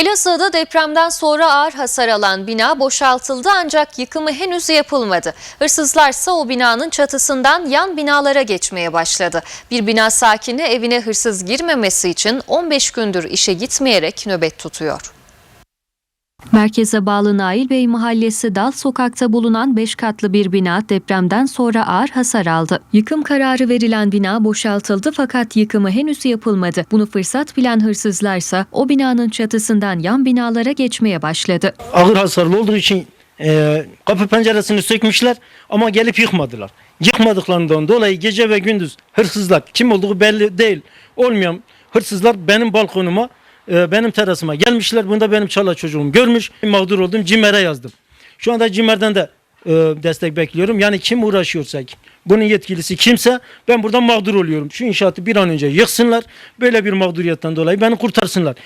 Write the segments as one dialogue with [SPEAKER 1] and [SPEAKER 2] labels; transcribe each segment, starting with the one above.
[SPEAKER 1] Elazığ'da depremden sonra ağır hasar alan bina boşaltıldı ancak yıkımı henüz yapılmadı. Hırsızlarsa o binanın çatısından yan binalara geçmeye başladı. Bir bina sakini evine hırsız girmemesi için 15 gündür işe gitmeyerek nöbet tutuyor.
[SPEAKER 2] Merkeze bağlı Nail Bey Mahallesi Dal Sokak'ta bulunan 5 katlı bir bina depremden sonra ağır hasar aldı. Yıkım kararı verilen bina boşaltıldı fakat yıkımı henüz yapılmadı. Bunu fırsat bilen hırsızlarsa o binanın çatısından yan binalara geçmeye başladı.
[SPEAKER 3] ağır hasarlı olduğu için e, kapı penceresini sökmüşler ama gelip yıkmadılar. Yıkmadıklarından dolayı gece ve gündüz hırsızlar kim olduğu belli değil olmayan hırsızlar benim balkonuma e, benim terasıma gelmişler. Bunda benim çala çocuğum görmüş. Mağdur oldum. Cimer'e yazdım. Şu anda Cimer'den de e, destek bekliyorum. Yani kim uğraşıyorsa bunun yetkilisi kimse ben buradan mağdur oluyorum. Şu inşaatı bir an önce yıksınlar. Böyle bir mağduriyetten dolayı beni kurtarsınlar.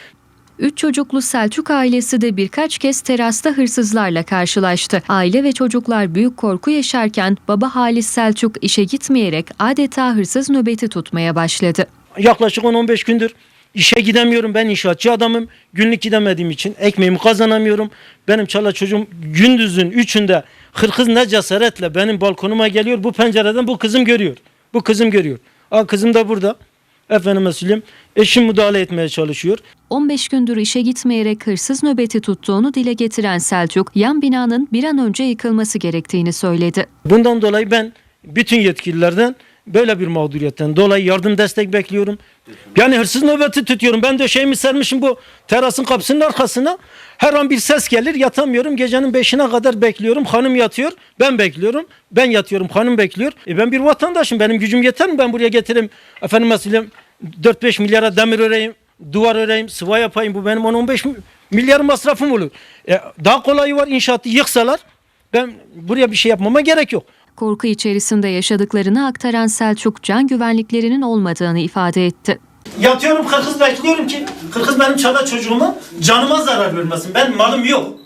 [SPEAKER 2] Üç çocuklu Selçuk ailesi de birkaç kez terasta hırsızlarla karşılaştı. Aile ve çocuklar büyük korku yaşarken baba Halis Selçuk işe gitmeyerek adeta hırsız nöbeti tutmaya başladı.
[SPEAKER 3] yaklaşık 10-15 gündür işe gidemiyorum. Ben inşaatçı adamım. Günlük gidemediğim için ekmeğimi kazanamıyorum. Benim çala çocuğum gündüzün üçünde hırkız ne cesaretle benim balkonuma geliyor. Bu pencereden bu kızım görüyor. Bu kızım görüyor. Aa, kızım da burada. Efendime söyleyeyim. Eşim müdahale etmeye çalışıyor.
[SPEAKER 2] 15 gündür işe gitmeyerek hırsız nöbeti tuttuğunu dile getiren Selçuk, yan binanın bir an önce yıkılması gerektiğini söyledi.
[SPEAKER 3] Bundan dolayı ben bütün yetkililerden böyle bir mağduriyetten dolayı yardım destek bekliyorum. Yani hırsız nöbeti tutuyorum. Ben de şeyimi sermişim bu terasın kapısının arkasına. Her an bir ses gelir yatamıyorum. Gecenin beşine kadar bekliyorum. Hanım yatıyor. Ben bekliyorum. Ben yatıyorum. Hanım bekliyor. E ben bir vatandaşım. Benim gücüm yeter mi? Ben buraya getireyim. Efendim mesela 4-5 milyara demir öreyim. Duvar öreyim. Sıva yapayım. Bu benim 10-15 milyar masrafım olur. E, daha kolayı var inşaatı yıksalar. Ben buraya bir şey yapmama gerek yok.
[SPEAKER 2] Korku içerisinde yaşadıklarını aktaran Selçuk, can güvenliklerinin olmadığını ifade etti.
[SPEAKER 3] Yatıyorum kırkız bekliyorum ki kırkız benim çada çocuğuma canıma zarar vermesin. Ben malım yok.